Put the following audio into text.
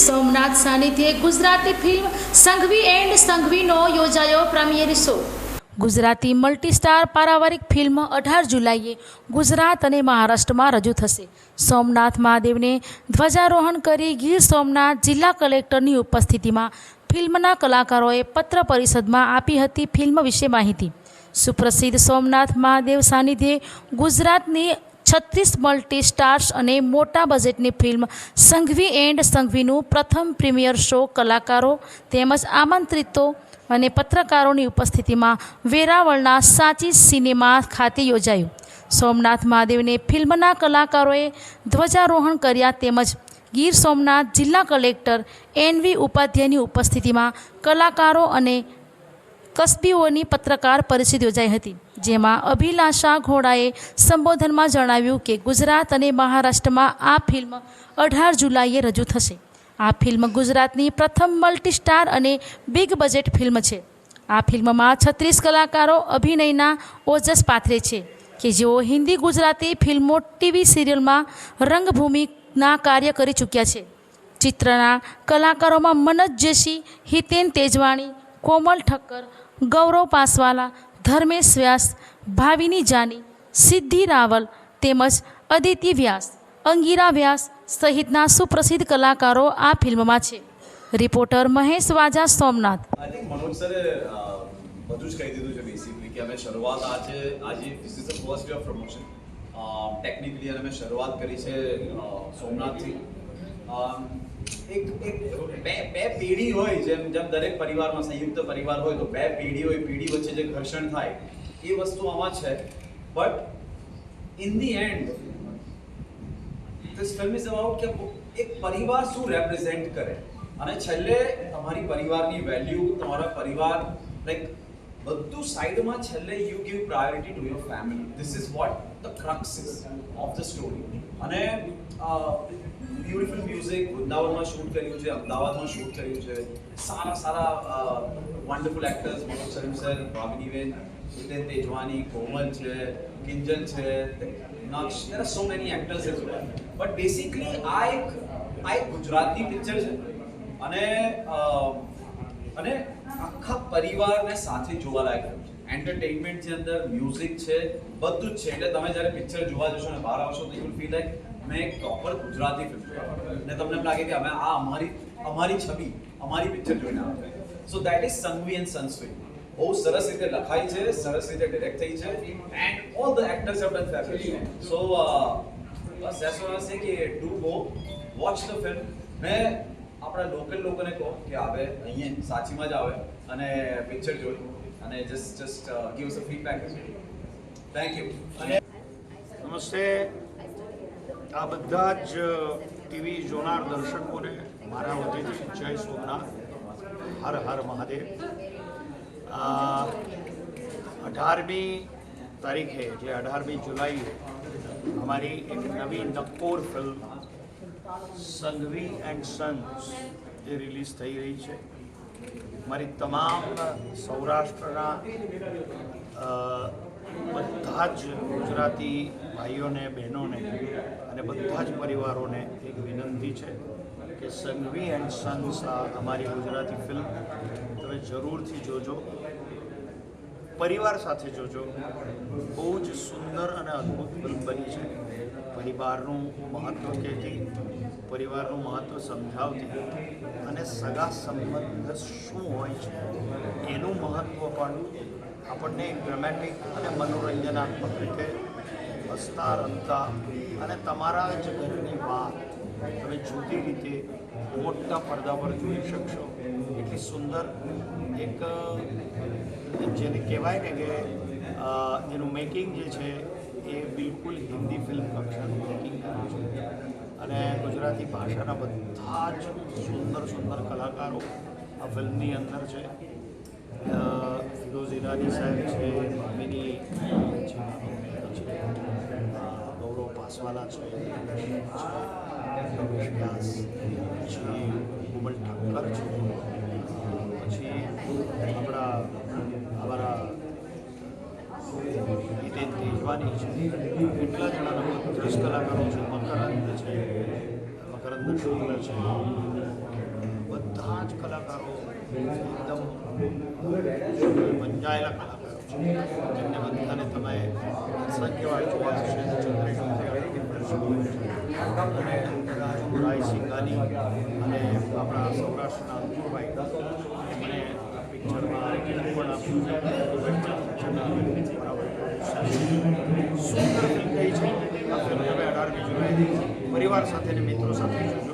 સોમનાથ સાનિધ્યે Gujarati film Sanghvi and સંઘવીનો યોજાયો premiere show. Gujarati multi star પારિવારિક ફિલ્મ અઢાર જુલાઈએ ગુજરાત અને મહારાષ્ટ્રમાં રજૂ થશે. સોમનાથ મહાદેવને ધ્વજારોહણ કરી ગીર સોમનાથ જિલ્લા કલેક્ટરની ઉપસ્થિતિમાં ફિલ્મના કલાકારોએ પત્ર પરિષદમાં આપી હતી ફિલ્મ વિશે માહિતી. સુપ્રસિદ્ધ સોમનાથ મહાદેવ સાનિધ્યે ગુજરાતની છત્રીસ મલ્ટી સ્ટાર્સ અને મોટા બજેટની ફિલ્મ સંઘવી એન્ડ સંઘવીનું પ્રથમ પ્રીમિયર શો કલાકારો તેમજ આમંત્રિતો અને પત્રકારોની ઉપસ્થિતિમાં વેરાવળના સાચી સિનેમા ખાતે યોજાયું. સોમનાથ મહાદેવને ફિલ્મના કલાકારોએ ધ્વજારોહણ કર્યા તેમજ ગીર સોમનાથ જિલ્લા કલેક્ટર એનવી ઉપાધ્યાયની ઉપસ્થિતિમાં કલાકારો અને કસબીઓની પત્રકાર પરિષદ યોજાઈ હતી, જેમાં અભિલાષા ઘોડાએ સંબોધનમાં જણાવ્યું કે ગુજરાત અને મહારાષ્ટ્રમાં આ ફિલ્મ અઢાર જુલાઈએ રજૂ થશે. આ ફિલ્મ ગુજરાતની પ્રથમ મલ્ટી સ્ટાર અને બિગ બજેટ ફિલ્મ છે. આ ફિલ્મમાં છત્રીસ કલાકારો અભિનયના ઓજસ પાથરે છે, કે જેઓ હિન્દી ગુજરાતી ફિલ્મો ટીવી સિરિયલમાં રંગભૂમિના કાર્ય કરી ચૂક્યા છે. ચિત્રના કલાકારોમાં મનજ જેશી, હિતેન તેજવાણી, કોમલ ઠક્કર ગૌરવ પાસવાલા, ધર્મેશ વ્યાસ, ભાવિની જાની, સિદ્ધિ રાવલ તેમજ અદિતિ વ્યાસ, અંગીરા વ્યાસ સહિતના સુપ્રસિદ્ધ કલાકારો આ ફિલ્મમાં છે. રિપોર્ટર મહેશ વાજા સોમનાથ. ટેકનિકલી અમે શરૂઆત કરી છે સોમનાથથી. એક એક, બે બે પેઢી હોય જેમ જેમ દરેક પરિવારમાં સંયુક્ત પરિવાર હોય, તો બે પેઢી હોય, પેઢી વચ્ચે જે ઘર્ષણ થાય, એ વસ્તુ આમાં છે. But in the end this film is about કે એક પરિવાર શું રેપ્રેઝેન્ટ કરે? અને છેલ્લે, તમારી પરિવારની વેલ્યુ તમારા પરિવાર લાઈક બધું સાઈડમાં છેલ્લે you give priority to your family this is what the crux of the story અને બ્યુટિફુલ મ્યુઝિક વૃંદાવનમાં શૂટ કર્યું છે, અમદાવાદમાં શૂટ કર્યું છે. સારા સારા wonderful actors Manoj Sarim sir ભાવિનીબેન Jiten Tejwani Komal છે કિંજલ છે. Naksh there are so many actors as well but basically આ એક આ એક ગુજરાતી પિક્ચર છે. અને અને આખા પરિવારને સાથે જોવાલાયક છે. એન્ટરટેનમેન્ટ છે અંદર મ્યુઝિક છે, બધું જ છે. એટલે તમે જ્યારે પિક્ચર જોવા જશો અને બહાર આવશો તો યુ ફીલ લાઈક મેં એક પ્રોપર ગુજરાતી ફિલ્મ અને તમને લાગે કે અમે આ અમારી અમારી છબી, અમારી પિક્ચર જોઈને આવે so that is Sanghvi and સનસ્વી બહુ સરસ રીતે લખાઈ છે, સરસ રીતે ડિરેક્ટ થઈ છે. And all the actors have done fabric so bus as what say કે do go watch the film મેં આપણા લોકલ લોકોને કહો કે આવે, અહીંયા સાચીમાં જ આવે અને પિક્ચર જોઈ અને just just give us a feedback thank you નમસ્તે. આ બધા જ ટીવી જોનાર દર્શકોને મારા વતીથી જય સોમનાથ. હર હર મહાદેવ. અઢારમી તારીખે, એટલે અઢારમી જુલાઈએ, અમારી એક નવી નક્કોર ફિલ્મ, સંઘવી એન્ડ સન્સ એ રિલીઝ થઈ રહી છે. મારી તમામ સૌરાષ્ટ્રના બધા જ ગુજરાતી ભાઈઓને, બહેનોને અને બધા જ પરિવારોને એક વિનંતી છે કે સંઘવી એન્ડ સન્સ આ અમારી ગુજરાતી ફિલ્મ તમે જરૂરથી જોજો. પરિવાર સાથે જોજો. બહુ જ સુંદર અને અદ્ભુત ફિલ્મ બની છે. પરિવારનું મહત્ત્વ કહેતી પરિવારનું મહત્ત્વ સમજાવતી અને સગા સંબંધ શું હોય છે, એનું મહત્ત્વ પણ આપણને ડ્રામેટિક અને મનોરંજનાત્મક રીતે હસતા રમતા અને તમારા જ ઘરની વાત તમે જુદી રીતે મોટા પડદા પર જોઈ શકશો. એટલી સુંદર એક, જેને કહેવાય ને કે એનું મેકિંગ જે છે, એ બિલકુલ હિન્દી ફિલ્મ કક્ષાનું મેકિંગ કર્યું છે. અને ગુજરાતી ભાષાના બધા જ સુંદર સુંદર કલાકારો આ ફિલ્મની અંદર છે. ફિરોઝ ઈરાની સાહેબ છે ભામિની છે, ગૌરવ પાસવાલા છે પછી કોમલ ઠક્કર છે. પછી આપણા, અમારા હિતેન તેજવાની છે. કેટલા જણાના ત્રીસ કલાકારો છે. બધા જ કલાકારો એકદમ મંજાયેલા કલાકારો છે. જેમને બધાને તમે સંજેવાળ જોવા હશે અને રાજુભાઈ સિંઘાની અને આપણા સૌરાષ્ટ્રના અંકુરભાઈ મને પિક્ચરમાં પણ આપ્યું સુંદર ફિલ્મ છે. આ ફિલ્મ પરિવાર સાથે મિત્રો સાથે